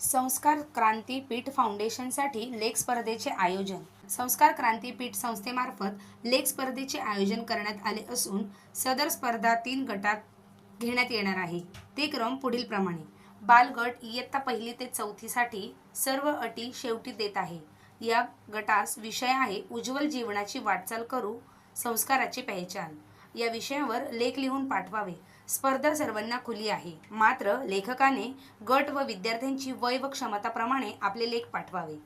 संस्कार क्रांती पीठ फाउंडेशनसाठी लेख स्पर्धेचे आयोजन. संस्कार क्रांती पीठ संस्थेमार्फत लेख स्पर्धेचे आयोजन करण्यात आले असून सदर स्पर्धा तीन गटात घेण्यात येणार आहे. ते क्रम पुढील प्रमाणे. बालगट इयत्ता पहिली ते चौथीसाठी सर्व अटी शेवटी देत आहे. या गटास विषय आहे उज्ज्वल जीवनाची वाटचाल करू संस्काराची पहिचान. या विषयावर लेख लिहून पाठवावे. स्पर्धा सर्वांना खुली आहे. मात्र लेखकाने गट व विद्यार्थ्यांची वय व क्षमताप्रमाणे आपले लेख पाठवावे.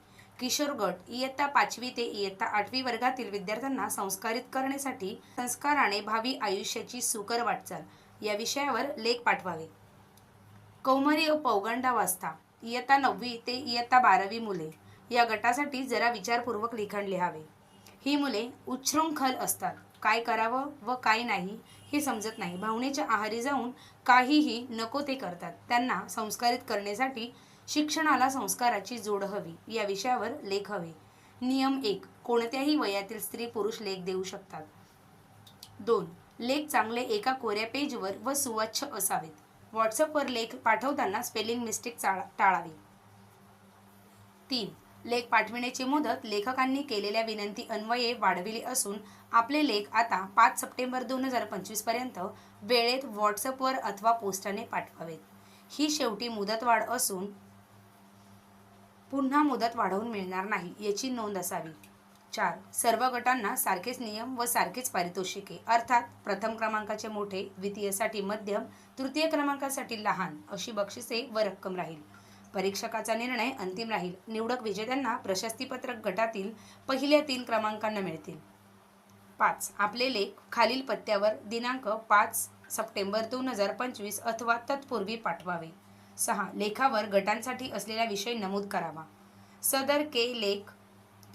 किशोर गट इयत्ता पाचवी ते इयत्ता आठवी वर्गातील विद्यार्थ्यांना संस्कारित करण्यासाठी संस्काराने भावी आयुष्याची सुकर वाटचाल या विषयावर लेख पाठवावे. कौमारी व पौगंडा वाजता इयत्ता नववी ते इयत्ता बारावी मुले. या गटासाठी जरा विचारपूर्वक लिखाण लिहावे. ही मुले उच्छृंखल असतात. काय करावं व काय नाही हे समजत नाही. भावनेच्या आहारी जाऊन काहीही नको ते करतात. त्यांना संस्कारित करण्यासाठी शिक्षणाला संस्काराची जोड हवी या विषयावर लेख हवे. नियम एक कोणत्याही वयातील स्त्री पुरुष लेख देऊ शकतात. दोन लेख चांगले एका कोऱ्या पेजवर व सुवाच्छ असावेत. व्हॉट्सअपवर लेख पाठवताना स्पेलिंग मिस्टेक चाळा टाळावी. तीन लेख पाठविण्याची मुदत लेखकांनी केलेल्या विनंती अन्वये वाढविली असून आपले लेख आता पाच सप्टेंबर दोन हजार पंचवीसपर्यंत वेळेत व्हॉट्सअपवर अथवा पोस्टाने पाठवावेत. ही शेवटी मुदतवाढ असून पुन्हा मुदत वाढवून मिळणार नाही याची नोंद असावी. चार सर्व गटांना सारखेच नियम व सारखेच पारितोषिके अर्थात प्रथम क्रमांकाचे मोठे द्वितीयसाठी मध्यम तृतीय क्रमांकासाठी लहान अशी बक्षिसे व रक्कम राहील. परीक्षकाचा निर्णय अंतिम राहील. निवडक विजेत्यांना प्रशस्तीपत्रक गटातील पहिल्या तीन क्रमांकांना मिळतील. पाच. आपले लेख खालील पत्त्यावर दिनांक पाच सप्टेंबर दोन हजार पंचवीस अथवा तत्पूर्वी पाठवावे. सहा. लेखावर गटांसाठी असलेला विषय नमूद करावा. सदर के लेख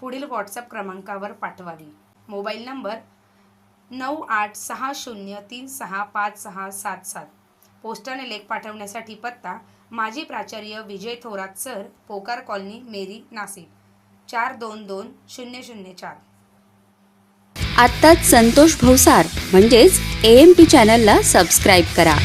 पुढील व्हॉट्सअप क्रमांकावर पाठवावी. मोबाईल नंबर नऊ आठ सहा शून्य तीन सहा पाच सहा सात सात. पोस्टाने लेख पाठवण्यासाठी पत्ता माजी प्राचार्य विजय थोरात सर पोकार कॉलनी मेरी नाशिक चार दोन दोन शून्य शून्य चार. आत्ताच संतोष भवसार म्हणजेच ए एम पी चॅनलला सबस्क्राईब करा.